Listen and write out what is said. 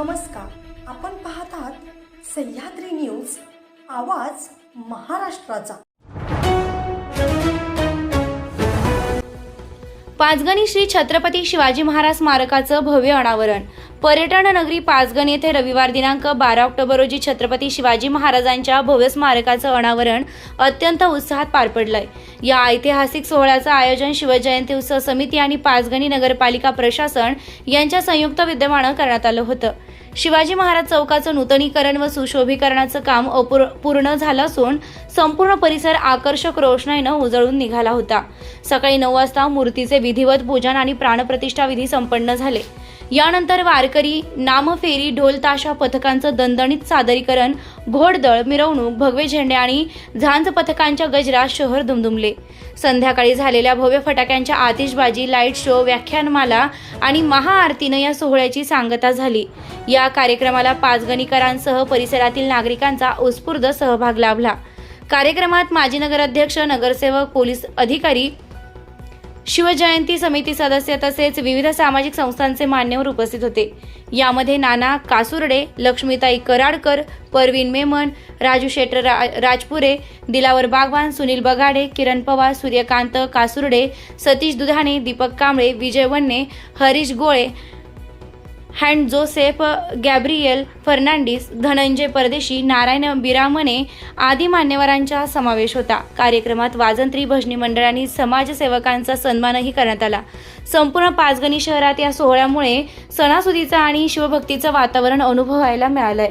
नमस्कार. आपण पाहत आहात सह्याद्री न्यूज आवाज महाराष्ट्राचा. पाचगणी श्री छत्रपती शिवाजी महाराज स्मारकाचं भव्य अनावरण. पर्यटन नगरी पाचगण येथे रविवार दिनांक बारा ऑक्टोबर रोजी छत्रपती शिवाजी महाराजांच्या भव्य स्मारकाचं अनावरण अत्यंत उत्साहात पार पडलंय. या ऐतिहासिक सोहळ्याचं आयोजन शिवजयंती उत्सव समिती आणि पाचगणी नगरपालिका प्रशासन यांच्या संयुक्त विद्यमानं करण्यात आलं होतं. शिवाजी महाराज चौकाचं नूतनीकरण व सुशोभीकरणाचं काम अपूर पूर्ण झालं असून संपूर्ण परिसर आकर्षक रोषणाईनं उजळून निघाला होता. सकाळी नऊ वाजता मूर्तीचे विधिवत पूजन आणि प्राणप्रतिष्ठा विधी संपन्न झाले. यानंतर वारकरी नामफेरी ढोल ताशा पथकांचं दणदणीत सादरीकरण घोडदळ मिरवणूक भगवे झेंडे आणि झांज पथकांच्या गजरात शहर दुमदुमले. संध्याकाळी झालेल्या भव्य फटाक्यांच्या आतिषबाजी लाइट शो व्याख्यानमाला आणि महाआरतीनं या सोहळ्याची सांगता झाली. या कार्यक्रमाला पाचगणीकरांसह परिसरातील नागरिकांचा उत्स्फूर्त सहभाग लाभला. कार्यक्रमात माजी नगराध्यक्ष नगरसेवक पोलीस अधिकारी शिवजयंती समिती सदस्य तसेच विविध सामाजिक संस्थांचे मान्यवर उपस्थित होते. यामध्ये नाना कासुर्डे लक्ष्मीताई कराडकर परवीन मेमन राजू शेटर रा राजपुरे दिलावर बागवान सुनील बगाडे किरण पवार सूर्यकांत कासुर्डे सतीश दुधाणे दीपक कांबळे विजय वन्ने हरीश गोळे हँड जोसेफ गॅब्रियल फर्नांडिस धनंजय परदेशी नारायण बिरामणे आदी मान्यवरांचा समावेश होता. कार्यक्रमात वाजंत्री भजनी मंडळ आणि समाजसेवकांचा सन्मानही करण्यात आला. संपूर्ण पाचगणी शहरात या सोहळ्यामुळे सणासुदीचं आणि शिवभक्तीचं वातावरण अनुभवायला मिळालंय.